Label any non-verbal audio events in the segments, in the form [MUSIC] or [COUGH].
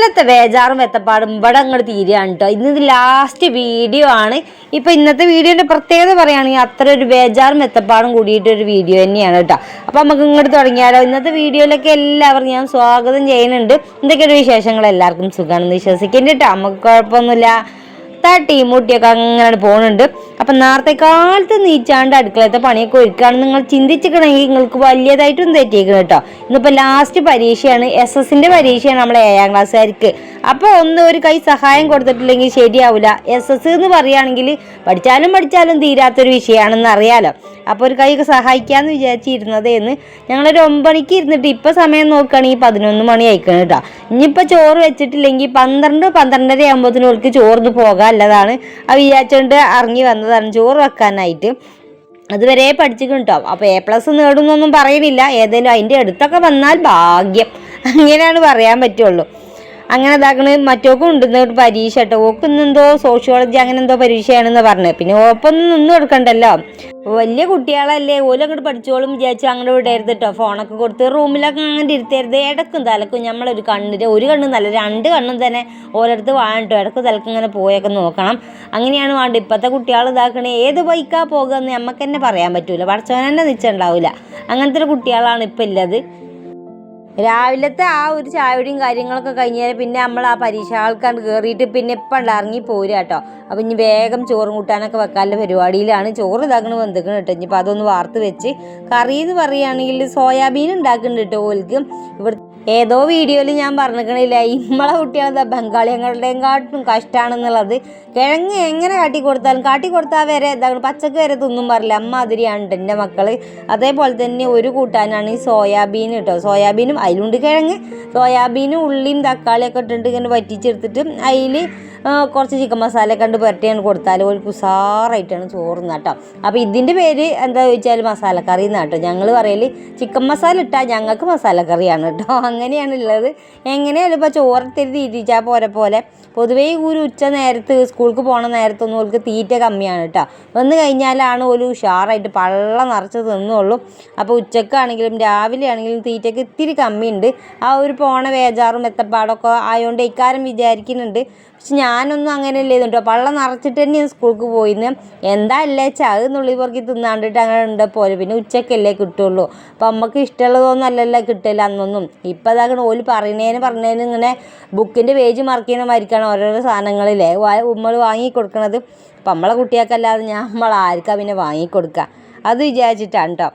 ഇക്കൊല്ലത്തെ വേജാറും വെത്തപ്പാടും ഇവിടെ അങ്ങോട്ട് തീരുകയാണ് കേട്ടോ ഇന്ന് ലാസ്റ്റ് വീഡിയോ ആണ്. ഇപ്പൊ ഇന്നത്തെ വീഡിയോന്റെ പ്രത്യേകത പറയുകയാണെങ്കിൽ അത്ര ഒരു വേജാറും വെത്തപ്പാടും കൂടിയിട്ട് ഒരു വീഡിയോ തന്നെയാണ് കേട്ടോ അപ്പൊ നമുക്ക് ഇങ്ങോട്ട് തുടങ്ങിയാലോ. ഇന്നത്തെ വീഡിയോയിലൊക്കെ എല്ലാവർക്കും ഞാൻ സ്വാഗതം ചെയ്യുന്നുണ്ട്. എന്തൊക്കെയൊരു വിശേഷങ്ങൾ? എല്ലാവർക്കും സുഖമാണെന്ന് വിശ്വസിക്കുന്നുണ്ട് കേട്ടോ നമുക്ക് കുഴപ്പമൊന്നുമില്ല. തട്ടിയും മുട്ടിയൊക്കെ അങ്ങനെ പോകുന്നുണ്ട് അപ്പം നേരത്തെ കാലത്ത് നീച്ചാണ്ട് അടുക്കളത്തെ പണിയൊക്കെ ഒരുക്കുകയാണെന്ന് നിങ്ങൾ ചിന്തിച്ചിക്കണമെങ്കിൽ നിങ്ങൾക്ക് വലിയതായിട്ടും തെറ്റിയിരിക്കണം കേട്ടോ. ഇന്നിപ്പോൾ ലാസ്റ്റ് പരീക്ഷയാണ്. എസ് എസിന്റെ പരീക്ഷയാണ് നമ്മളെ ഏഴാം ക്ലാസ്സുകാർക്ക്. അപ്പോൾ ഒന്ന് ഒരു കൈ സഹായം കൊടുത്തിട്ടില്ലെങ്കിൽ ശരിയാവില്ല എസ് എസ് എന്ന് പറയുകയാണെങ്കിൽ പഠിച്ചാലും പഠിച്ചാലും തീരാത്തൊരു വിഷയമാണെന്ന് അറിയാലോ. അപ്പോൾ ഒരു കൈ സഹായിക്കാമെന്ന് ഞങ്ങൾ ഞങ്ങളൊരു ഒമ്പണിക്ക് ഇരുന്നിട്ട് ഇപ്പോൾ സമയം നോക്കുകയാണെങ്കിൽ പതിനൊന്ന് മണി ആയിക്കണം കേട്ടോ. ഇനിയിപ്പോൾ ചോറ് വെച്ചിട്ടില്ലെങ്കിൽ പന്ത്രണ്ട് പന്ത്രണ്ടര ആകുമ്പോഴത്തേനും അവർക്ക് ചോറിന് പോകാനുള്ളതാണ് ആ വിചാരിച്ചുകൊണ്ട് ഇറങ്ങി വന്നതാണ്. ചോറ് വെക്കാനായിട്ട്. അതുവരെ പഠിച്ചിട്ടുണ്ട് കേട്ടോ അപ്പോൾ എ പ്ലസ് നേടുന്നൊന്നും പറയുന്നില്ല. ഏതെങ്കിലും അതിന്റെ അടുത്തൊക്കെ വന്നാൽ ഭാഗ്യം. അങ്ങനെയാണ് പറയാൻ പറ്റുള്ളൂ. അങ്ങനെ ഇതാക്കണ മറ്റോക്കും ഉണ്ട് ഒരു പരീക്ഷ കേട്ടോ. ഓക്ക് ഇന്നെന്തോ സോഷ്യോളജി അങ്ങനെ എന്തോ പരീക്ഷയാണെന്ന് പറഞ്ഞു. പിന്നെ ഓപ്പൊന്നും നിന്നും എടുക്കണ്ടല്ലോ. വലിയ കുട്ടികളല്ലേ ഓലും അങ്ങോട്ട് പഠിച്ചോളും വിചാരിച്ചു അങ്ങനെ വിടരുത് കേട്ടോ ഫോണൊക്കെ കൊടുത്ത് റൂമിലൊക്കെ അങ്ങനെ ഇരുത്തരുത് ഇടക്കും തലക്കും നമ്മളൊരു കണ്ണിന്റെ ഒരു കണ്ണും നല്ല രണ്ട് കണ്ണും തന്നെ ഓരോരുത്തർ വാങ്ങിട്ടോ ഇടയ്ക്ക് തലക്ക് ഇങ്ങനെ പോയൊക്കെ നോക്കണം. അങ്ങനെയാണ് വേണ്ട. ഇപ്പോഴത്തെ കുട്ടികൾ ഇതാക്കണേ ഏത് ബൈക്കാ പോകുക എന്ന് നമുക്ക് തന്നെ പറയാൻ പറ്റൂല. പഠിച്ചവൻ തന്നെ അങ്ങനത്തെ ഒരു കുട്ടികളാണ് ഇപ്പം ഉള്ളത് രാവിലത്തെ ആ ഒരു ചായയുടെയും കാര്യങ്ങളൊക്കെ കഴിഞ്ഞാൽ പിന്നെ നമ്മൾ ആ പരീക്ഷ ആൾക്കാണ്ട് കയറിയിട്ട് പിന്നെ ഇപ്പം ഇറങ്ങി പോരുക കേട്ടോ അപ്പം ഇനി വേഗം ചോറും കൂട്ടാനൊക്കെ വെക്കാനുള്ള പരിപാടിയിലാണ്. ചോറ് ഇതാക്കണ വെന്തിക്കണം കേട്ടോ ഇനിയിപ്പോൾ അതൊന്ന് വാർത്ത് വെച്ച് കറി എന്ന് പറയുകയാണെങ്കിൽ സോയാബീൻ ഉണ്ടാക്കുന്നുണ്ട് കേട്ടോ ഓൽക്ക്. ഇവിടെ ഏതോ വീഡിയോയിൽ ഞാൻ പറഞ്ഞിരിക്കണില്ല. ഇമ്മളെ കുട്ടികളെന്താ ബംഗാളികളുടെയും കാട്ടും കഷ്ടമാണെന്നുള്ളത് കിഴങ്ങ് എങ്ങനെ കാട്ടി കൊടുത്താലും കാട്ടി കൊടുത്താൽ വരെ എന്താ പച്ചക്ക് വരെ തിന്നും പറയില്ല അമ്മാതിരിയാണ് എന്റെ മക്കൾ അതേപോലെ തന്നെ ഒരു കൂട്ടാനാണ് ഈ സോയാബീൻ കേട്ടോ. സോയാബീനും അതിലുണ്ട് കിഴങ്ങ്. സോയാബീനും ഉള്ളിയും തക്കാളിയൊക്കെ ഇട്ടിട്ട് ഇങ്ങനെ വറ്റിച്ചെടുത്തിട്ട് അതിൽ കുറച്ച് ചിക്കൻ മസാല കണ്ട് പുരട്ടിയാണ് കൊടുത്താൽ ഒരു ഉസാറായിട്ടാണ് ചോറ് കേട്ടോ. അപ്പോൾ ഇതിന്റെ പേര് എന്താ ചോദിച്ചാൽ മസാലക്കറി എന്നാണ് കേട്ടോ. ഞങ്ങൾ പറയൽ ചിക്കൻ മസാല ഇട്ടാൽ ഞങ്ങൾക്ക് മസാലക്കറിയാണ് കേട്ടോ. [LAUGHS] അങ്ങനെയാണ് ഉള്ളത്. എങ്ങനെയാലും ഇപ്പോൾ ചോറത്തിരി തീറ്റിച്ചാൽ പോലെ പോലെ. പൊതുവേ ഒരു ഉച്ച നേരത്ത് സ്കൂൾക്ക് പോണ നേരത്തൊന്നും ഓൾക്ക് തീറ്റ കമ്മിയാണ് കേട്ടോ. വന്നു കഴിഞ്ഞാലാണ് ഒരു ഉഷാറായിട്ട് പള്ള നിറച്ച് തിന്നുള്ളൂ. അപ്പോൾ ഉച്ചക്കാണെങ്കിലും രാവിലെ ആണെങ്കിലും തീറ്റയ്ക്ക് ഇത്തിരി കമ്മിയുണ്ട്. ആ ഒരു പോണ വേജാറും എത്തപ്പാടൊക്കെ ആയതുകൊണ്ട് ഇക്കാരം വിചാരിക്കുന്നുണ്ട്. പക്ഷെ ഞാനൊന്നും അങ്ങനെ അല്ലേ കേട്ടോ. പള്ളം നിറച്ചിട്ട് തന്നെ സ്കൂൾക്ക് പോയിന്ന്. എന്താ അല്ലേ ചാക് നുള്ളി പുറക്കി തിന്നാണ്ടിട്ട് അങ്ങനെ ഉണ്ട് പോലെ. പിന്നെ ഉച്ചക്കല്ലേ കിട്ടുള്ളൂ. അപ്പം അമ്മയ്ക്ക് ഇഷ്ടമുള്ളതൊന്നും അല്ലല്ലോ കിട്ടില്ല അന്നൊന്നും. ഇപ്പം അതാകണം ഓൽ പറയണേന് പറഞ്ഞതിന് ഇങ്ങനെ ബുക്കിന്റെ പേജ് മറക്കുന്ന മാതിരിക്കാണ് ഓരോരോ സാധനങ്ങളില്ലേ ഉമ്മൾ വാങ്ങി കൊടുക്കണത്. അപ്പം നമ്മളെ കുട്ടികൾക്കല്ലാതെ ഞാൻ നമ്മൾ ആർക്കാ പിന്നെ വാങ്ങി കൊടുക്കുക അത് വിചാരിച്ചിട്ടാണ് കേട്ടോ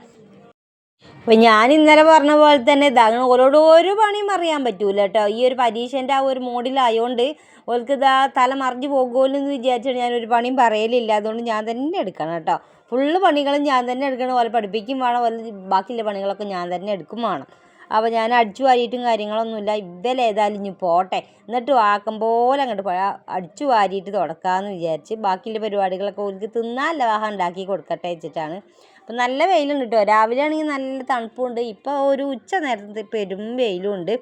അപ്പം ഞാൻ ഇന്നലെ പറഞ്ഞ പോലെ തന്നെ ഇതാണ് ഓരോട് ഒരു പണിയും അറിയാൻ പറ്റൂല കേട്ടോ. ഈ ഒരു പരീക്ഷന്റെ ആ ഒരു മോഡിലായതുകൊണ്ട് ഓൾക്ക് ഇതാ തല മറിഞ്ഞു പോകുമല്ലോ എന്ന് വിചാരിച്ചിട്ട് ഞാൻ ഒരു പണിയും പറയലില്ല. അതുകൊണ്ട് ഞാൻ തന്നെ എടുക്കണം കേട്ടോ. ഫുള്ള് പണികളും ഞാൻ തന്നെ എടുക്കണം. ഓലെ പഠിപ്പിക്കും വേണം. ഓലെ ബാക്കിയുള്ള പണികളൊക്കെ ഞാൻ തന്നെ എടുക്കും വേണം. അപ്പോൾ ഞാൻ അടിച്ചു വാരിയിട്ടും കാര്യങ്ങളൊന്നുമില്ല. ഇവലേതായാലും ഇനി പോട്ടെ. എന്നിട്ട് ആക്കം പോലെ അങ്ങോട്ട് പോയാൽ അടിച്ചു വാരിയിട്ട് തുടക്കാമെന്ന് വിചാരിച്ച് ബാക്കിയുള്ള പരിപാടികളൊക്കെ ഓർക്ക് തിന്നാൻ വാഹനം ഉണ്ടാക്കി കൊടുക്കട്ടെ വെച്ചിട്ടാണ്. അപ്പം നല്ല വെയിലുണ്ട് കേട്ടോ രാവിലെ ആണെങ്കിൽ നല്ല തണുപ്പുണ്ട്. ഇപ്പോൾ ഒരു ഉച്ച നേരത്തെ പെരും വെയിലുണ്ട്.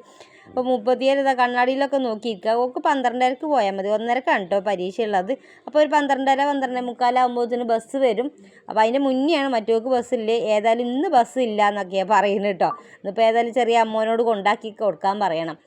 അപ്പോൾ മുപ്പത്തിയേഴ് കണ്ണാടിയിലൊക്കെ നോക്കിയിരിക്കുക ഓക്ക് പന്ത്രണ്ടരക്ക് പോയാൽ മതി. ഒന്നരക്കാണ് കേട്ടോ പരീക്ഷ ഉള്ളത് അപ്പോൾ ഒരു പന്ത്രണ്ടര പന്ത്രണ്ട് മുക്കാലാകുമ്പോഴത്തേന് ബസ് വരും. അപ്പോൾ അതിന്റെ മുന്നെയാണ് മറ്റോക്ക് ബസ്സില്ലേ. ഏതായാലും ഇന്ന് ബസ് ഇല്ല എന്നൊക്കെയാണ് പറയുന്നത് കേട്ടോ ഇന്നിപ്പോൾ ഏതായാലും ചെറിയ അമ്മോനോട് കൊണ്ടാക്കി കൊടുക്കാൻ പറയണം.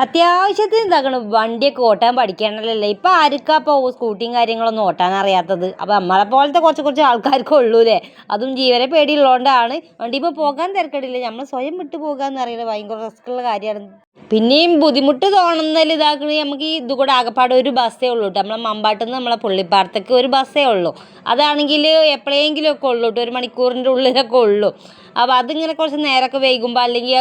അത്യാവശ്യത്തിന് എന്താക്കണം? വണ്ടിയൊക്കെ ഓട്ടാൻ പഠിക്കണമല്ലോ ഇപ്പം ആർക്കാ ഇപ്പോൾ സ്കൂട്ടിയും കാര്യങ്ങളൊന്നും ഓട്ടാൻ അറിയാത്തത്? അപ്പം നമ്മളെ പോലത്തെ കുറച്ച് കുറച്ച് ആൾക്കാർക്കും ഉള്ളൂ അല്ലേ അതും ജീവനെ പേടിയുള്ളതുകൊണ്ടാണ് വണ്ടി ഇപ്പോൾ പോകാൻ തിരക്കടില്ല. നമ്മൾ സ്വയം വിട്ടു പോകാന്ന് അറിയില്ല. ഭയങ്കര റിസ്ക്കുള്ള കാര്യമാണ്. പിന്നെയും ബുദ്ധിമുട്ട് തോന്നുന്നതിൽ ഇതാക്കണേ നമുക്ക് ഈ ഇത് കൂടെ ആകപ്പാടെ ഒരു ബസ്സേ ഉള്ളൂ കേട്ടോ നമ്മളെ മമ്പാട്ടിൽ നിന്ന് നമ്മളെ പുള്ളിപ്പാടത്തേക്ക് ഒരു ബസ്സേ ഉള്ളൂ. അതാണെങ്കിൽ എപ്പോഴെങ്കിലും ഒക്കെ ഉള്ളൂ കേട്ടോ ഒരു മണിക്കൂറിന്റെ ഉള്ളിലൊക്കെ ഉള്ളൂ. അപ്പോൾ അതിങ്ങനെ കുറച്ച് നേരമൊക്കെ വൈകുമ്പോൾ അല്ലെങ്കിൽ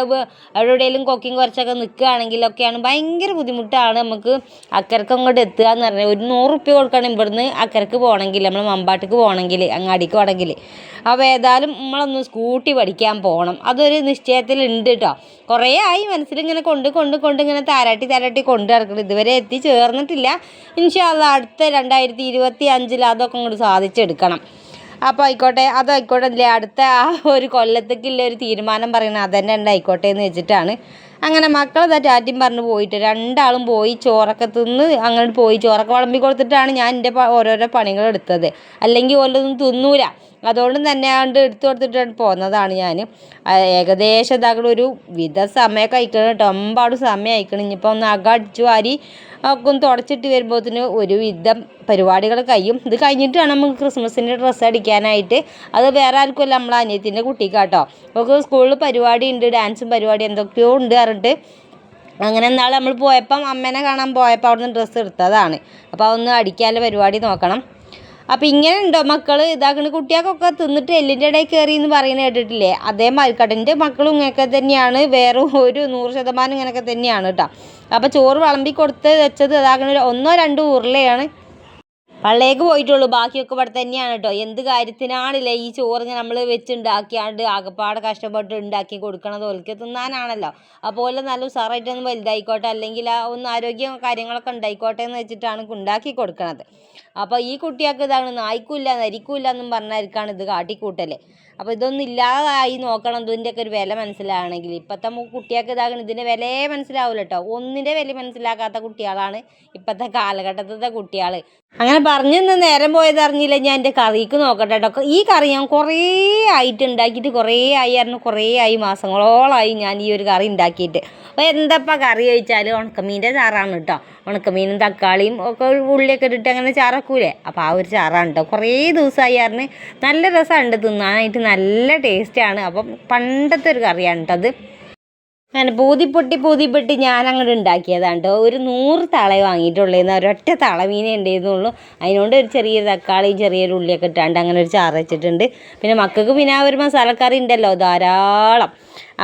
എവിടെയെങ്കിലും കൊക്കിങ് കുറച്ചൊക്കെ നിൽക്കുകയാണെങ്കിലൊക്കെയാണ് ഭയങ്കര ബുദ്ധിമുട്ടാണ് നമുക്ക് അക്കരക്ക് അങ്ങോട്ട് എത്തുക എന്ന് പറഞ്ഞാൽ. ഒരു നൂറ് റുപ്യ കൊടുക്കണം ഇവിടുന്ന് അക്കരക്ക് പോകണമെങ്കിൽ നമ്മൾ മമ്പാട്ടിക്ക് പോകണമെങ്കിൽ അങ്ങാടിക്ക് പോകണമെങ്കിൽ. അപ്പോൾ ഏതായാലും നമ്മളൊന്ന് സ്കൂട്ടി പഠിക്കാൻ പോകണം. അതൊരു നിശ്ചയത്തിലുണ്ട് കേട്ടോ. കുറേ ആയി മനസ്സിലിങ്ങനെ കൊണ്ട് കൊണ്ട് കൊണ്ട് ഇങ്ങനെ താരാട്ടി താരാട്ടി കൊണ്ട് നടക്കണം. ഇതുവരെ എത്തി ചേർന്നിട്ടില്ല. ഇൻഷാല്ല അടുത്ത രണ്ടായിരത്തി ഇരുപത്തി അഞ്ചിൽ അതൊക്കെ അങ്ങോട്ട് സാധിച്ചെടുക്കണം. അപ്പോൾ ആയിക്കോട്ടെ അതായിക്കോട്ടെ. അല്ലേ അടുത്ത ആ ഒരു കൊല്ലത്തേക്കുള്ള ഒരു തീരുമാനം പറയുന്നത് അതന്നെ ഉണ്ട് ആയിക്കോട്ടെ എന്ന് വെച്ചിട്ടാണ്. അങ്ങനെ മക്കളതാ ടാറ്റിയും പറഞ്ഞ് പോയിട്ട് രണ്ടാളും പോയി ചോറൊക്കെ തിന്ന് അങ്ങോട്ട് പോയി ചോറൊക്കെ വിളമ്പി കൊടുത്തിട്ടാണ് ഞാൻ എന്റെ ഓരോരോ പണികൾ എടുത്തത് അല്ലെങ്കിൽ ഓരോന്നും തിന്നൂല. അതുകൊണ്ട് തന്നെ ആണ്ട് എടുത്തു കൊടുത്തിട്ടാണ് പോന്നതാണ് ഞാൻ ഏകദേശം ഇതാക്കണ ഒരു വിധ സമയമൊക്കെ അയക്കണം കേട്ടോ. ഒമ്പാട് സമയം അയക്കണം ഇനിയിപ്പോൾ ഒന്ന് അകം അടിച്ചു വാരി ഒക്കെ ഒന്ന് തുടച്ചിട്ട് വരുമ്പോഴത്തേന് ഒരു വിധം പരിപാടികൾ കഴിയും. ഇത് കഴിഞ്ഞിട്ട് വേണം നമുക്ക് ക്രിസ്മസിന്റെ ഡ്രസ്സ് അടിക്കാനായിട്ട്. അത് വേറെ ആർക്കുമല്ല നമ്മളെ അനിയത്തിന്റെ കുട്ടിക്ക് കേട്ടോ അവൾക്ക് സ്കൂളിൽ പരിപാടി ഉണ്ട് ഡാൻസും പരിപാടി എന്തൊക്കെയോ ഉണ്ട് പറഞ്ഞിട്ട്. അങ്ങനെ നാളെ നമ്മൾ പോയപ്പം അമ്മേനെ കാണാൻ പോയപ്പോൾ അവിടുന്ന് ഡ്രസ്സ് എടുത്തതാണ്. അപ്പോൾ അതൊന്ന് അടിക്കാനുള്ള പരിപാടി നോക്കണം. അപ്പം ഇങ്ങനെ ഉണ്ടോ മക്കൾ ഇതാക്കണ കുട്ടികൾക്കൊക്കെ തിന്നിട്ട് എല്ലിന്റെ ഇടയിൽ കയറി എന്ന് പറയുന്നത് കേട്ടിട്ടില്ലേ? അതേ കേട്ടോ മക്കളും ഇങ്ങനെയൊക്കെ തന്നെയാണ്. വേറെ ഒരു നൂറ് ശതമാനം ഇങ്ങനെയൊക്കെ തന്നെയാണ് കേട്ടോ. അപ്പോൾ ചോറ് വിളമ്പി കൊടുത്ത് വെച്ചത് ഇതാക്കണ ഒന്നോ രണ്ടോ ഉരുളയാണ്. പള്ളിയേക്ക് പോയിട്ടുള്ളൂ. ബാക്കിയൊക്കെ ഇവിടെ തന്നെയാണ് കേട്ടോ. എന്ത് കാര്യത്തിനാണല്ലേ ഈ ചോറ് നമ്മൾ വെച്ചുണ്ടാക്കിയാണ്ട് ആകപ്പാടെ കഷ്ടപ്പെട്ട് ഉണ്ടാക്കി കൊടുക്കണത്? ഓൽക്ക് തിന്നാനാണല്ലോ. അപ്പോൾ നല്ല ഉഷാറായിട്ടൊന്ന് വലുതായിക്കോട്ടെ. അല്ലെങ്കിൽ ഒന്ന് ആരോഗ്യം കാര്യങ്ങളൊക്കെ ഉണ്ടായിക്കോട്ടെ എന്ന് വെച്ചിട്ടാണ് ഉണ്ടാക്കി കൊടുക്കണത്. അപ്പോൾ ഈ കുട്ടിയൊക്കെ ഇതാണ് നായ്ക്കൂല്ല നരിക്കൂല്ല എന്നും പറഞ്ഞായിരിക്കാണ് ഇത് കാട്ടിക്കൂട്ടൽ അപ്പോൾ ഇതൊന്നും ഇല്ലാതായി നോക്കണം ഇതിന്റെയൊക്കെ ഒരു വില മനസ്സിലാണെങ്കിൽ ഇപ്പോഴത്തെ കുട്ടിയൊക്കെ ഇതാകണം ഇതിന്റെ വിലയെ മനസ്സിലാവില്ല കേട്ടോ ഒന്നിന്റെ വില മനസ്സിലാക്കാത്ത കുട്ടികളാണ് ഇപ്പോഴത്തെ കാലഘട്ടത്തിലത്തെ കുട്ടികൾ അങ്ങനെ പറഞ്ഞു നിന്ന് നേരം പോയത് അറിഞ്ഞില്ല ഞാൻ എന്റെ കറിക്ക് നോക്കട്ടെ കേട്ടോ ഈ കറി ഞാൻ കുറേ ആയിട്ട് ഉണ്ടാക്കിയിട്ട് കുറേ ആയി ആയിരുന്നു കുറേ ആയി മാസങ്ങളോളമായി ഞാൻ ഈ ഒരു കറി ഉണ്ടാക്കിയിട്ട്. അപ്പോൾ എന്തപ്പോൾ കറി കഴിച്ചാൽ ഉണക്കമീന്റെ ചാറാണ് കേട്ടോ. ഉണക്കമീനും തക്കാളിയും ഒക്കെ ഉള്ളിയൊക്കെ ഇട്ടിട്ട് അങ്ങനെ ചാറാക്കൂലേ? അപ്പോൾ ആ ഒരു ചാറാണ് കേട്ടോ. കുറേ ദിവസമായി ആറിന് നല്ല രസമുണ്ട് തിന്നാനായിട്ട് നല്ല ടേസ്റ്റാണ്. അപ്പം പണ്ടത്തെ ഒരു കറിയാണ് കേട്ടോ അത്. അങ്ങനെ പൂതിപ്പൊട്ടി പൂതിപ്പൊട്ടി ഞാൻ അങ്ങോട്ട് ഉണ്ടാക്കിയതാണ് കേട്ടോ. ഒരു നൂറ് തള വാങ്ങിയിട്ടുള്ളതെന്ന് ഒരൊറ്റ തള മീനേ ഉണ്ടായിരുന്നുള്ളൂ. അതിനോണ്ട് ഒരു ചെറിയ തക്കാളി ചെറിയൊരു ഉള്ളിയൊക്കെ ഇട്ടാണ്ട് അങ്ങനെ ഒരു ചാറ് വെച്ചിട്ടുണ്ട്. പിന്നെ മക്കൾക്ക് പിന്നെ ആ ഒരു മസാലക്കറി ഉണ്ടല്ലോ ധാരാളം.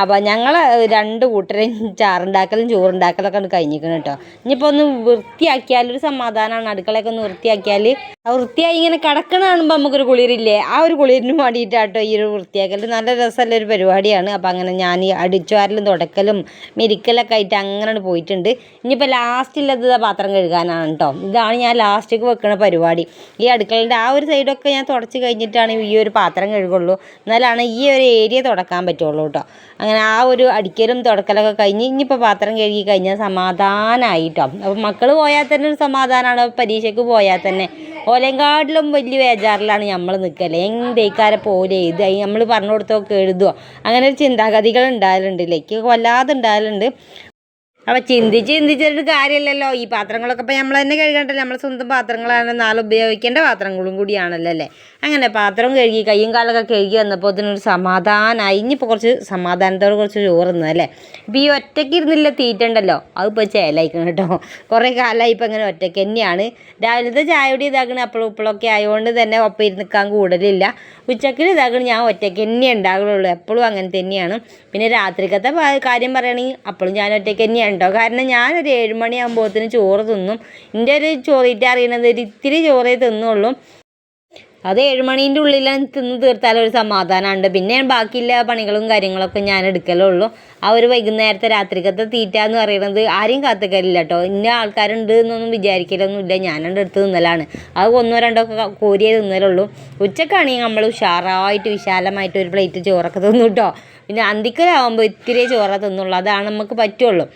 അപ്പോൾ ഞങ്ങൾ രണ്ട് കൂട്ടരും ചാറുണ്ടാക്കലും ചോറുണ്ടാക്കലൊക്കെ ഉണ്ട് കഴിഞ്ഞിരിക്കണം കേട്ടോ. ഇനിയിപ്പോൾ ഒന്ന് വൃത്തിയാക്കിയാൽ ഒരു സമാധാനമാണ് അടുക്കളയൊക്കെ ഒന്ന് വൃത്തിയാക്കിയാൽ ആ വൃത്തിയായി ഇങ്ങനെ കിടക്കണ കാണുമ്പോൾ നമുക്കൊരു കുളിരില്ലേ? ആ ഒരു കുളിരിന് വേണ്ടിയിട്ടാട്ടോ ഈ ഒരു വൃത്തിയാക്കൽ നല്ല രസമുള്ള ഒരു പരിപാടിയാണ്. അപ്പോൾ അങ്ങനെ ഞാൻ ഈ അടിച്ചുവാരലും തുടക്കലും മെരിക്കലൊക്കെ ആയിട്ട് അങ്ങനെ പോയിട്ടുണ്ട്. ഇനിയിപ്പോൾ ലാസ്റ്റിലത് പാത്രം കഴുകാനാണ് കേട്ടോ ഇതാണ് ഞാൻ ലാസ്റ്റിലേക്ക് വെക്കുന്ന പരിപാടി. ഈ അടുക്കളന്റെ ആ ഒരു സൈഡൊക്കെ ഞാൻ തുടച്ച് കഴിഞ്ഞിട്ടാണ് ഈ ഒരു പാത്രം കഴുകുള്ളൂ. എന്നാലാണ് ഈ ഒരു ഏരിയ തുടക്കാൻ പറ്റുള്ളൂ കേട്ടോ അങ്ങനെ ആ ഒരു അടിക്കലും തുടക്കലൊക്കെ കഴിഞ്ഞ് ഇനിയിപ്പോൾ പാത്രം കഴുകി കഴിഞ്ഞാൽ സമാധാനമായിട്ടോ അപ്പോൾ മക്കൾ പോയാൽ തന്നെ ഒരു സമാധാനമാണ് പരീക്ഷയ്ക്ക് പോയാൽ തന്നെ ഓലേങ്കാട്ടിലും വലിയ ബേജാറിലാണ് നമ്മൾ നിൽക്കല്ലേ എന്തേക്കാരെ പോലെ ഇത് നമ്മൾ പറഞ്ഞു കൊടുത്തൊക്കെ എഴുതുമോ അങ്ങനെ ഒരു ചിന്താഗതികൾ ഉണ്ടാകലുണ്ട് ലൈക്ക് വല്ലാതെ ഉണ്ടാകലുണ്ട് അപ്പോൾ ചിന്തിച്ച് ചിന്തിച്ചിട്ട് കാര്യമില്ലല്ലോ. ഈ പാത്രങ്ങളൊക്കെ ഇപ്പോൾ നമ്മൾ തന്നെ കഴുകണ്ടല്ലോ നമ്മൾ സ്വന്തം പാത്രങ്ങളാണ് നാളെ ഉപയോഗിക്കേണ്ട പാത്രങ്ങളും കൂടിയാണല്ലോ അല്ലേ? അങ്ങനെ പാത്രം കഴുകി കയ്യും കാലൊക്കെ കഴുകി വന്നപ്പോൾ അതിനൊരു സമാധാനമായി ഇനിയിപ്പോൾ കുറച്ച് സമാധാനത്തോടെ കുറച്ച് ചോറുന്നത് അല്ലേ? ഇപ്പോൾ ഈ ഒറ്റയ്ക്ക് ഇരുന്നില്ല തീറ്റണ്ടല്ലോ? അതിപ്പോൾ ചേലായിക്കണം കേട്ടോ. കുറേ കാലമായി ഇപ്പം അങ്ങനെ ഒറ്റയ്ക്ക് തന്നെയാണ്. രാവിലത്തെ ചായ കൂടി ഇതാക്കണ. അപ്പോഴും ഇപ്പോഴൊക്കെ ആയതുകൊണ്ട് തന്നെ ഒപ്പം ഇരുന്നിക്കാൻ കൂടുതലില്ല ഉച്ചക്കിൽ ഇതാക്കണം ഞാൻ ഒറ്റയ്ക്ക് തന്നെ ഉണ്ടാകുള്ളൂ എപ്പോഴും അങ്ങനെ തന്നെയാണ്. പിന്നെ രാത്രിക്കത്തെ കാര്യം പറയുകയാണെങ്കിൽ അപ്പോഴും ഞാൻ ഒറ്റയ്ക്ക് തന്നെയാണ് കേട്ടോ കാരണം ഞാനൊരു ഏഴ് മണിയാകുമ്പോഴത്തേന് ചോറ് തിന്നും. എന്റെ ഒരു ചോറീറ്റ അറിയണത് ഒരു ഇത്തിരി ചോറേ തിന്നുള്ളൂ. അത് ഏഴുമണീന്റെ ഉള്ളിൽ തിന്ന് തീർത്താൽ ഒരു സമാധാനമുണ്ട് പിന്നെ ബാക്കിയുള്ള പണികളും കാര്യങ്ങളൊക്കെ ഞാൻ എടുക്കലുള്ളൂ ആ ഒരു വൈകുന്നേരത്തെ രാത്രിക്കത്തെ തീറ്റ എന്ന് പറയുന്നത് ആരെയും കാത്തിക്കലില്ല കേട്ടോ ഇന്ന ആൾക്കാരുണ്ട് എന്നൊന്നും വിചാരിക്കലൊന്നുമില്ല. ഞാനെന്റെ എടുത്ത് തിന്നലാണ്. അത് ഒന്നോ രണ്ടോ ഒക്കെ കോരിയേ തിന്നലുള്ളൂ ഉച്ചക്കാണെങ്കിൽ നമ്മൾ ഉഷാറായിട്ട് വിശാലമായിട്ട് ഒരു പ്ലേറ്റ് ചോറൊക്കെ തിന്നു കേട്ടോ പിന്നെ അന്തിക്കലാവുമ്പോൾ ഇത്തിരി ചോറ തിന്നുള്ളൂ. അതാണ് നമുക്ക് പറ്റുള്ളൂ.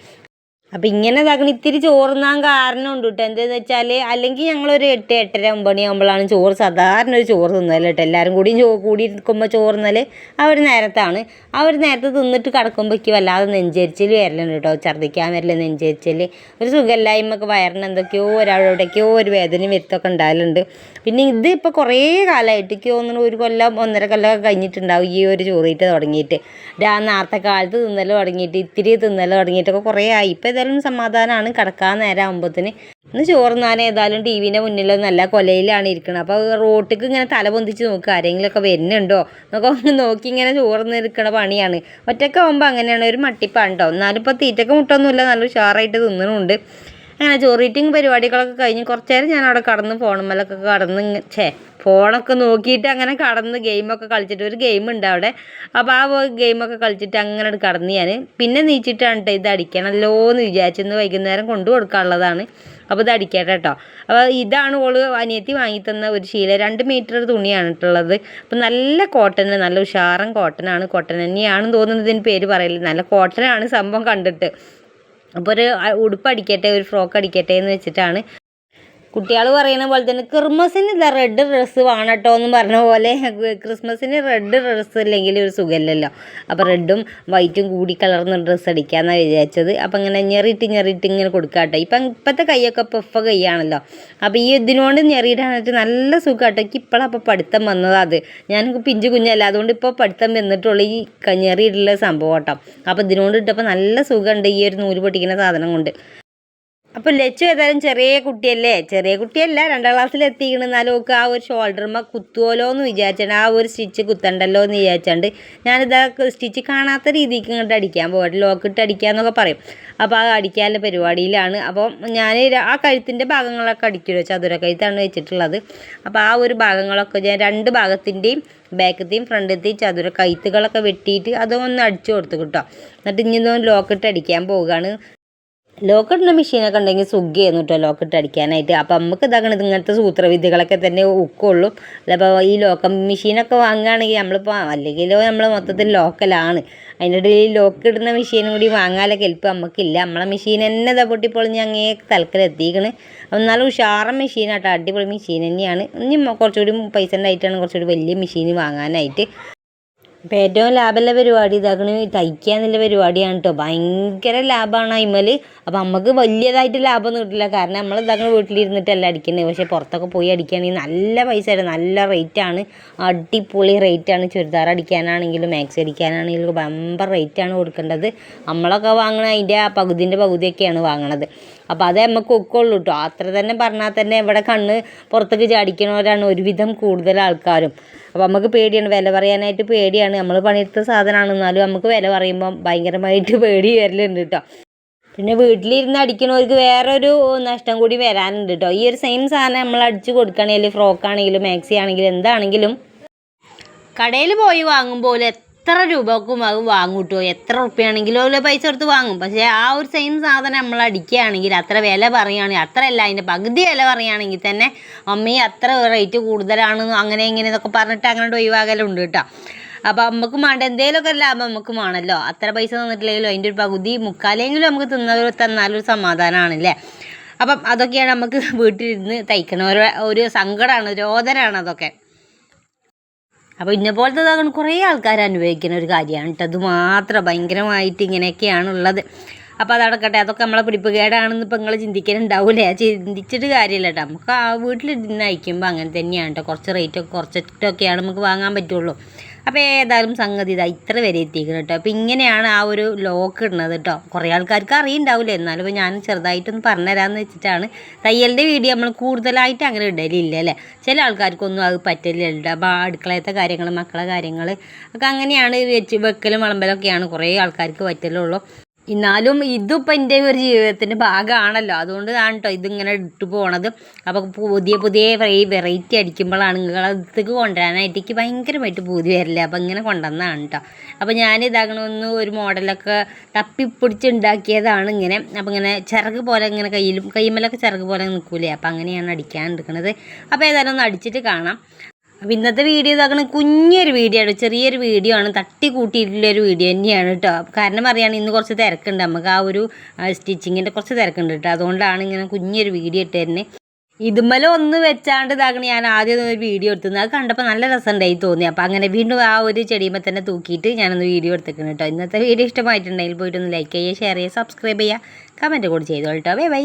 അപ്പം ഇങ്ങനെ ഇതാക്കണം. ഇത്തിരി ചോറുന്നാൻ കാരണം ഉണ്ട് കേട്ടോ എന്താണെന്ന് വെച്ചാൽ അല്ലെങ്കിൽ ഞങ്ങളൊരു എട്ട് എട്ടര ഒമ്പത് മണിയാകുമ്പോഴാണ് ചോറ് സാധാരണ ഒരു ചോറ് തിന്നൽ കേട്ടോ. എല്ലാവരും കൂടിയും ചോ കൂടി ഇരിക്കുമ്പോൾ ചോറുന്നാൽ ആ ഒരു നേരത്താണ്. ആ ഒരു നേരത്ത് തിന്നിട്ട് കിടക്കുമ്പോഴേക്ക് വല്ലാതെ നെഞ്ചരിച്ചിൽ വരലുണ്ട് കേട്ടോ. ഛർദ്ദിക്കാൻ വരൽ നെഞ്ചരിച്ചിൽ ഒരു സുഖമില്ലായ്മയൊക്കെ വയറിന് എന്തൊക്കെയോ ഒരാളോടൊക്കെയോ ഒരു വേദനയും വരുത്തൊക്കെ ഉണ്ടാകലുണ്ട് പിന്നെ ഇത് ഇപ്പോൾ കുറേ കാലമായിട്ട് തോന്നുന്നു ഒരു കൊല്ലം ഒന്നര കൊല്ലമൊക്കെ കഴിഞ്ഞിട്ടുണ്ടാവും ഈ ഒരു ചോറിയിട്ട് തുടങ്ങിയിട്ട്. രാ നേരത്തെ കാലത്ത് തിന്നൽ തുടങ്ങിയിട്ട് ഇത്തിരി തിന്നൽ തുടങ്ങിയിട്ടൊക്കെ കുറേ ആയി. ഇപ്പോൾ ഏതായാലും സമാധാനമാണ് കിടക്കാൻ നേരം ആകുമ്പോഴത്തേന് ഇന്ന് ചോറുന്നാൻ ഏതായാലും ടി വിന്റെ മുന്നിലോ നല്ല കൊലയിലാണ് ഇരിക്കുന്നത് അപ്പോൾ റോട്ടിക്ക് ഇങ്ങനെ തല പൊന്തിച്ച് നോക്കുക ആരെങ്കിലുമൊക്കെ വരുന്നുണ്ടോ? എന്നൊക്കെ നോക്കി ഇങ്ങനെ ചോർന്ന് ഇരിക്കണ പണിയാണ്. ഒറ്റയ്ക്ക് ആകുമ്പോൾ അങ്ങനെയാണ് ഒരു മട്ടിപ്പാണ് കേട്ടോ എന്നാലും ഇപ്പോൾ തീറ്റക്ക് മുട്ടൊന്നുമില്ല. നല്ല ഉഷാറായിട്ട് തിന്നണമുണ്ട് അങ്ങനെ ചോറീറ്റിങ് പരിപാടികളൊക്കെ കഴിഞ്ഞ് കുറച്ച് നേരം ഞാൻ അവിടെ കടന്ന് ഫോണുമ്മലൊക്കെ കടന്ന് ഛേ ഫോണൊക്കെ നോക്കിയിട്ട് അങ്ങനെ കടന്ന് ഗെയിമൊക്കെ കളിച്ചിട്ട് ഒരു ഗെയിം ഉണ്ട് അവിടെ. അപ്പോൾ ആ ഗെയിമൊക്കെ കളിച്ചിട്ട് അങ്ങനെ കടന്ന് ഞാൻ പിന്നെ നീച്ചിട്ടാണ് കേട്ടോ ഇത് അടിക്കണമല്ലോ എന്ന് വിചാരിച്ചെന്ന് വൈകുന്നേരം കൊണ്ടു കൊടുക്കാനുള്ളതാണ്. അപ്പോൾ ഇത് അടിക്കട്ടെ കേട്ടോ അപ്പോൾ ഇതാണ് ഓൾ അനിയത്തി വാങ്ങി തന്ന ഒരു ശീല. രണ്ട് മീറ്റർ തുണിയാണ് ഇട്ടുള്ളത്. അപ്പോൾ നല്ല കോട്ടൺ നല്ല ഉഷാറൻ കോട്ടനാണ് കോട്ടൺ തന്നെയാണെന്ന് തോന്നുന്നത് ഇതിന് പേര് പറയില്ല നല്ല കോട്ടനാണ് സംഭവം കണ്ടിട്ട്. അപ്പോൾ ഒരു ഉടുപ്പ് അടിക്കട്ടെ ഒരു ഫ്രോക്ക് അടിക്കട്ടെ എന്ന് വെച്ചിട്ടാണ് കുട്ടികൾ പറയുന്ന പോലെ തന്നെ ക്രിസ്മസിന് ഇതാ റെഡ് ഡ്രസ്സ് വേണം കേട്ടോ എന്ന് പറഞ്ഞ പോലെ ക്രിസ്മസിന് റെഡ് ഡ്രസ്സ് ഇല്ലെങ്കിൽ ഒരു സുഖമില്ലല്ലോ. അപ്പോൾ റെഡും വൈറ്റും കൂടി കലർന്ന ഡ്രസ്സ് അടിക്കാമെന്നാണ് വിചാരിച്ചത്. അപ്പോൾ ഇങ്ങനെ ഞെറിയിട്ട് ഞെറിയിട്ട് ഇങ്ങനെ കൊടുക്കാം കേട്ടോ ഇപ്പം ഇപ്പോഴത്തെ കൈയൊക്കെ പെഫ കൈയാണല്ലോ. അപ്പോൾ ഈ ഇതിനോണ്ട് ഞെറിയിടാനായിട്ട് നല്ല സുഖം കേട്ടോ എനിക്ക് ഇപ്പോഴാണ് അപ്പോൾ പഠിത്തം വന്നത് അത്. ഞാൻ പിഞ്ചു കുഞ്ഞല്ല അതുകൊണ്ട് ഇപ്പോൾ പഠിത്തം വന്നിട്ടുള്ള ഈ ഞെറിയിട്ടുള്ള സംഭവം കേട്ടോ. അപ്പോൾ ഇതിനോണ്ട് ഇട്ടപ്പോൾ നല്ല സുഖമുണ്ട് ഈ ഒരു നൂൽ പൊട്ടിക്കുന്ന സാധനം കൊണ്ട്. അപ്പോൾ ലച്ചു ഏതായാലും ചെറിയ കുട്ടിയല്ലേ? ചെറിയ കുട്ടിയല്ല രണ്ടാം ക്ലാസ്സിൽ എത്തിക്കണം. എന്നാലും ഒക്കെ ആ ഒരു ഷോൾഡർമ കുത്തുവല്ലോ എന്ന് വിചാരിച്ചാണ് ആ ഒരു സ്റ്റിച്ച് കുത്തണ്ടല്ലോ എന്ന് വിചാരിച്ചാണ്ട് ഞാനിതാ സ്റ്റിച്ച് കാണാത്ത രീതിക്ക് ഇങ്ങോട്ട് അടിക്കാൻ പോകട്ടെ ലോക്കിട്ട് അടിക്കാന്നൊക്കെ പറയും. അപ്പോൾ ആ അടിക്കാനുള്ള പരിപാടിയിലാണ്. അപ്പോൾ ഞാൻ ആ കഴുത്തിന്റെ ഭാഗങ്ങളൊക്കെ അടിക്കുമല്ലോ ചതുര കഴുത്താണ് വെച്ചിട്ടുള്ളത്. അപ്പോൾ ആ ഒരു ഭാഗങ്ങളൊക്കെ ഞാൻ രണ്ട് ഭാഗത്തിന്റെയും ബാക്കത്തെയും ഫ്രണ്ടത്തെയും ചതുര കഴുത്തുകളൊക്കെ വെട്ടിയിട്ട് അതൊന്ന് അടിച്ചു കൊടുത്തു കേട്ടോ. എന്നിട്ട് ഇനി ഇതൊന്ന് ലോക്കിട്ട് അടിക്കാൻ പോവുകയാണ്. ലോക്കിടുന്ന മെഷീനൊക്കെ ഉണ്ടെങ്കിൽ സുഖമായിരുന്നു കേട്ടോ ലോക്കിട്ട് അടിക്കാനായിട്ട്. അപ്പം നമുക്ക് ഇതാക്കണത് ഇങ്ങനത്തെ സൂത്രവിദ്യകളൊക്കെ തന്നെ ഉക്കുള്ളൂ അപ്പോൾ ഈ ലോക്ക മെഷീനൊക്കെ വാങ്ങുകയാണെങ്കിൽ നമ്മളിപ്പോൾ അല്ലെങ്കിൽ നമ്മൾ മൊത്തത്തിൽ ലോക്കലാണ് അതിന്റെ ഇടയിൽ ലോക്ക് ഇടുന്ന മെഷീനും കൂടി വാങ്ങാനൊക്കെ എളുപ്പം നമുക്കില്ല നമ്മളെ മെഷീൻ തന്നെ ഇതാ പൊട്ടിപ്പൊളിഞ്ഞ് അങ്ങേ തലക്കൽ എത്തിക്കണ്. എന്നാലും ഉഷാറ മെഷീനാട്ടോ അടിപൊളി മെഷീൻ തന്നെയാണ്. ഇനി കുറച്ചുകൂടി പൈസ ഉണ്ടായിട്ടാണ് കുറച്ചുകൂടി വലിയ മെഷീൻ വാങ്ങാനായിട്ട്. ഇപ്പം ഏറ്റവും ലാഭമുള്ള പരിപാടി ഇതാക്കണ തയ്ക്കുക എന്നുള്ള പരിപാടിയാണ് കേട്ടോ ഭയങ്കര ലാഭമാണ് അയിമൽ അപ്പം നമുക്ക് വലിയതായിട്ട് ലാഭമൊന്നും കിട്ടില്ല. കാരണം നമ്മൾ ഇതാക്കണ വീട്ടിലിരുന്നിട്ടല്ല അടിക്കുന്നത് പക്ഷേ പുറത്തൊക്കെ പോയി അടിക്കുകയാണെങ്കിൽ നല്ല പൈസ ആയിരുന്നു നല്ല റേറ്റാണ് അടിപൊളി റേറ്റാണ് ചുരിദാർ അടിക്കാനാണെങ്കിലും മാക്സ് അടിക്കാനാണെങ്കിലും ബമ്പർ റേറ്റാണ് കൊടുക്കേണ്ടത്. നമ്മളൊക്കെ വാങ്ങണ അതിന്റെ ആ പകുതിന്റെ പകുതിയൊക്കെയാണ് വാങ്ങണത്. അപ്പോൾ അതേ നമുക്ക് ഒക്കുള്ളൂ കേട്ടോ അത്ര തന്നെ പറഞ്ഞാൽ തന്നെ ഇവിടെ കണ്ണ് പുറത്തേക്ക് ചാടിക്കണവരാണ് ഒരുവിധം കൂടുതൽ ആൾക്കാരും. അപ്പോൾ നമുക്ക് പേടിയാണ് വില പറയാനായിട്ട് പേടിയാണ്. നമ്മൾ പണിയെടുത്ത സാധനമാണ് എന്നാലും നമുക്ക് വില പറയുമ്പം ഭയങ്കരമായിട്ട് പേടി വരലുണ്ട് കേട്ടോ പിന്നെ വീട്ടിലിരുന്ന് അടിക്കണവർക്ക് വേറൊരു നഷ്ടം കൂടി വരാനുണ്ട് കേട്ടോ ഈ ഒരു സെയിം സാധനം നമ്മൾ അടിച്ച് കൊടുക്കുകയാണെങ്കിൽ ഫ്രോക്കാണെങ്കിലും മാക്സി ആണെങ്കിലും എന്താണെങ്കിലും കടയിൽ പോയി വാങ്ങുമ്പോൾ എത്ര രൂപക്കും അത് വാങ്ങും കേട്ടോ എത്ര ഉറുപ്പ്യാണെങ്കിലും അതിൽ പൈസ കൊടുത്ത് വാങ്ങും. പക്ഷേ ആ ഒരു സെയിം സാധനം നമ്മൾ അടിക്കുകയാണെങ്കിൽ അത്ര വില പറയുകയാണെങ്കിൽ അത്ര അല്ല അതിന്റെ പകുതി വില പറയുകയാണെങ്കിൽ തന്നെ അമ്മയും അത്ര റേറ്റ് കൂടുതലാണ് അങ്ങനെ ഇങ്ങനെ എന്നൊക്കെ പറഞ്ഞിട്ട് അങ്ങനെ ഒഴിവാകലുണ്ട് കേട്ടോ. അപ്പോൾ നമുക്ക് വേണ്ട എന്തെങ്കിലുമൊക്കെ ലാഭം നമുക്ക് വേണമല്ലോ. അത്ര പൈസ തന്നിട്ടില്ലെങ്കിലും അതിന്റെ ഒരു പകുതി മുക്കാലെങ്കിലും നമുക്ക് തിന്നവർ തന്നാലൊരു സമാധാനമാണല്ലേ? അപ്പം അതൊക്കെയാണ് നമുക്ക് വീട്ടിലിരുന്ന് തയ്ക്കണം ഒരു ഒരു സങ്കടമാണ് രോദനാണ് അതൊക്കെ. അപ്പോൾ ഇന്ന പോലത്തെ ഇതാകണം കുറേ ആൾക്കാർ അനുഭവിക്കുന്ന ഒരു കാര്യമാണ് കേട്ടോ. അത് മാത്രം ഭയങ്കരമായിട്ട് ഇങ്ങനെയൊക്കെയാണ് ഉള്ളത് അപ്പോൾ അതടക്കട്ടെ അതൊക്കെ നമ്മളെ പിടിപ്പുകേടാണെന്ന് ഇപ്പം നിങ്ങൾ ചിന്തിക്കലുണ്ടാവില്ലേ ചിന്തിച്ചിട്ട് കാര്യമില്ല കേട്ടോ. നമുക്ക് ആ വീട്ടിലിരുന്ന് അയക്കുമ്പോൾ അങ്ങനെ തന്നെയാണ് കേട്ടോ. കുറച്ച് റേറ്റൊക്കെ കുറച്ചിട്ടൊക്കെയാണ് നമുക്ക് വാങ്ങാൻ പറ്റുള്ളൂ. അപ്പോൾ ഏതായാലും സംഗതി ഇതാ ഇത്ര വരെ എത്തിക്കണം കേട്ടോ. അപ്പോൾ ഇങ്ങനെയാണ് ആ ഒരു ലോക്ക് ഇടുന്നത് കേട്ടോ. കുറേ ആൾക്കാർക്ക് അറിയുണ്ടാവില്ല എന്നാലും ഇപ്പോൾ ഞാൻ ചെറുതായിട്ടൊന്ന് പറഞ്ഞുതരാമെന്ന് വെച്ചിട്ടാണ്. തയ്യലിന്റെ വീഡിയോ നമ്മൾ കൂടുതലായിട്ട് അങ്ങനെ ഇടലില്ല അല്ലേ? ചില ആൾക്കാർക്കൊന്നും അത് പറ്റില്ല അപ്പോൾ അടുക്കളയത്തെ കാര്യങ്ങൾ മക്കളെ കാര്യങ്ങൾ ഒക്കെ അങ്ങനെയാണ് വെച്ച് വെക്കലും വിളമ്പലൊക്കെയാണ് കുറേ ആൾക്കാർക്ക് പറ്റലുള്ളൂ. എന്നാലും ഇതിപ്പോൾ എന്റെ ഒരു ജീവിതത്തിന്റെ ഭാഗമാണല്ലോ. അതുകൊണ്ട് ആണ് കേട്ടോ ഇതിങ്ങനെ ഇട്ട് പോണത്. അപ്പോൾ പുതിയ പുതിയ വെറൈറ്റി അടിക്കുമ്പോഴാണ് നിങ്ങളടുത്തേക്ക് കൊണ്ടുവരാനായിട്ട് എനിക്ക് ഭയങ്കരമായിട്ട് പൂതി വരില്ല? അപ്പോൾ ഇങ്ങനെ കൊണ്ടുവന്നതാണ് കേട്ടോ അപ്പോൾ ഞാൻ ഇതാകണമെന്ന് ഒരു മോഡലൊക്കെ തപ്പിപ്പിടിച്ച് ഉണ്ടാക്കിയതാണ് ഇങ്ങനെ. അപ്പോൾ ഇങ്ങനെ ചിറക് പോലെ ഇങ്ങനെ കയ്യിലും കൈമലൊക്കെ ചിറക് പോലെ നിൽക്കൂലേ അപ്പോൾ അങ്ങനെയാണ് അടിക്കാൻ എടുക്കുന്നത് അപ്പോൾ ഏതായാലും ഒന്ന് അടിച്ചിട്ട് കാണാം. അപ്പോൾ ഇന്നത്തെ വീഡിയോ ഇതാക്കണ കുഞ്ഞൊരു വീഡിയോ ആണ്. ചെറിയൊരു വീഡിയോ ആണ്. തട്ടി കൂട്ടിയിട്ടുള്ള ഒരു വീഡിയോ തന്നെയാണ് കേട്ടോ. കാരണം അറിയാണ് ഇന്ന് കുറച്ച് തിരക്കുണ്ട്. നമുക്ക് ആ ഒരു സ്റ്റിച്ചിങ്ങിന്റെ കുറച്ച് തിരക്കുണ്ട് കേട്ടോ. അതുകൊണ്ടാണ് ഇങ്ങനെ കുഞ്ഞൊരു വീഡിയോ ഇട്ട് തന്നെ ഇതുമല ഒന്ന് വെച്ചാണ്ട് ഇതാക്കണ ഞാൻ ആദ്യം ഒരു വീഡിയോ എടുത്തത്. അത് കണ്ടപ്പോൾ നല്ല രസമുണ്ടായി തോന്നി. അപ്പോൾ അങ്ങനെ വീണ്ടും ആ ഒരു ചെടിയുമ്പോൾ തന്നെ തൂക്കിയിട്ട് ഞാനൊന്ന് വീഡിയോ എടുത്തേക്കണം കേട്ടോ. ഇന്നത്തെ വീഡിയോ ഇഷ്ടമായിട്ടുണ്ടെങ്കിൽ പോയിട്ടൊന്ന് ലൈക്ക് ചെയ്യുക ഷെയർ ചെയ്യുക സബ്സ്ക്രൈബ് ചെയ്യുക. കമന്റ് കൂടി ചെയ്തോളൂ കേട്ടോ. Bye bye